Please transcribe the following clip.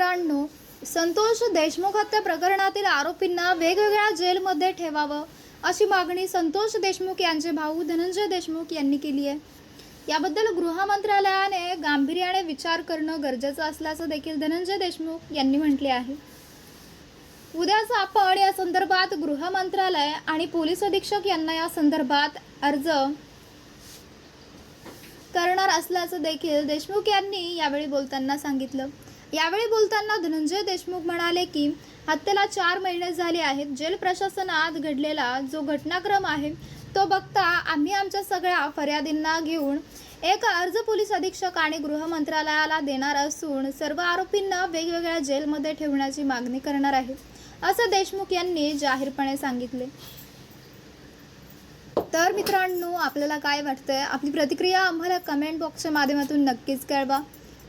मित्रांनो संतोष देशमुख हत्या प्रकरणातील आरोपींना वेगवेगळ्या जेलमध्ये ठेवावं अशी मागणी संतोष देशमुख यांचे भाऊ धनंजय देशमुख यांनी केली आहे. याबद्दल गृह मंत्रालयाने गांभीर्याने विचार करणं गरजेचं असल्याचं देखील धनंजय देशमुख यांनी म्हटले आहे. उद्याच आपण या संदर्भात गृह मंत्रालय आणि पोलीस अधीक्षक यांना या संदर्भात अर्ज करणार असल्याचं देखील देशमुख यांनी यावेळी बोलताना सांगितलं. यावेळी बोलताना धनंजय देशमुख म्हणाले की हत्येला चार महिने झाले आहेत. जेल प्रशासनात घडलेला जो घटनाक्रम आहे तो बघता आम्ही आमच्या सगळ्या फर्यादींना घेऊन एक अर्ज पोलीस अधीक्षक आणि गृहमंत्रालयाला देणार असून सर्व आरोपींना वेगवेगळ्या जेलमध्ये ठेवण्याची मागणी करणार आहे असं देशमुख यांनी जाहीरपणे सांगितले. तर मित्रांनो आपल्याला काय वाटतंय? आपली प्रतिक्रिया आम्हाला कमेंट बॉक्सच्या माध्यमातून नक्कीच कळवा.